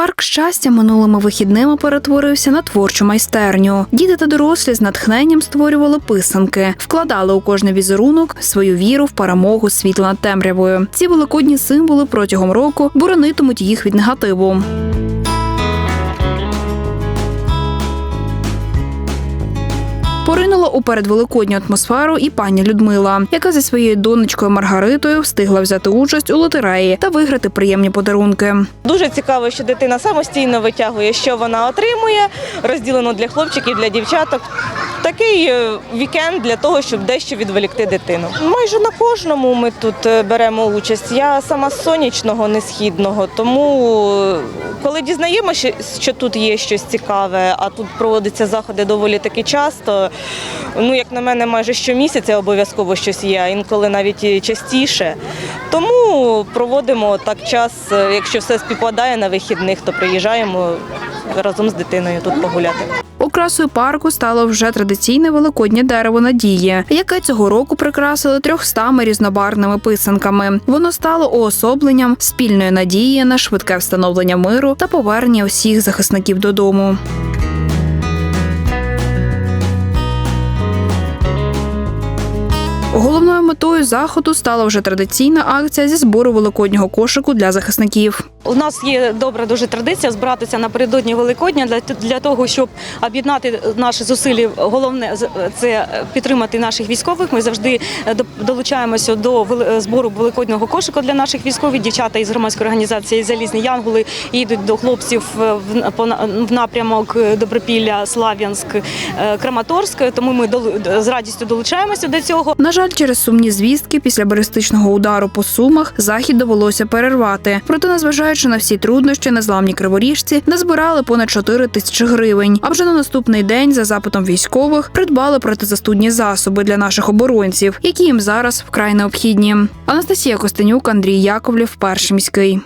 Парк щастя минулими вихідними перетворився на творчу майстерню. Діти та дорослі з натхненням створювали писанки, вкладали у кожний візерунок свою віру в перемогу світла над темрявою. Ці великодні символи протягом року боронитимуть їх від негативу. Поринула у передвеликодню атмосферу і пані Людмила, яка зі своєю донечкою Маргаритою встигла взяти участь у лотереї та виграти приємні подарунки. Дуже цікаво, що дитина самостійно витягує, що вона отримує, розділено для хлопчиків, для дівчаток. Такий е, вікенд для того, щоб дещо відволікти дитину. Майже на кожному ми тут е, беремо участь. Я сама з сонячного, не східного, тому е, коли дізнаємося, що тут є щось цікаве, а тут проводяться заходи доволі таки часто. Ну, як на мене, майже щомісяця обов'язково щось є, а інколи навіть частіше. Тому проводимо так час, якщо все співпадає на вихідних, то приїжджаємо разом з дитиною тут погуляти. Окрасою парку стало вже традиційне великоднє дерево надії, яке цього року прикрасили трьохстами різнобарвними писанками. Воно стало уособленням спільної надії на швидке встановлення миру та повернення усіх захисників додому. Головною метою заходу стала вже традиційна акція зі збору великоднього кошику для захисників. У нас є добра дуже традиція збиратися напередодні Великодня для, для того, щоб об'єднати наші зусилля. Головне це підтримати наших військових. Ми завжди е, долучаємося до вели- збору великоднього кошика для наших військових. Дівчата із громадської організації Залізні Янголи їдуть до хлопців е, в, напрямок е, Добропілля, Слав'янськ, е, Краматорськ. Тому ми з радістю долучаємося до цього. Жаль, через сумні звістки після балістичного удару по сумах захід довелося перервати. Проте, незважаючи на всі труднощі, незламні криворіжці назбирали понад 4 тисячі гривень. А вже на наступний день, за запитом військових, придбали протизастудні засоби для наших оборонців, які їм зараз вкрай необхідні. Анастасія Костенюк, Андрій Яковлів, перший міський.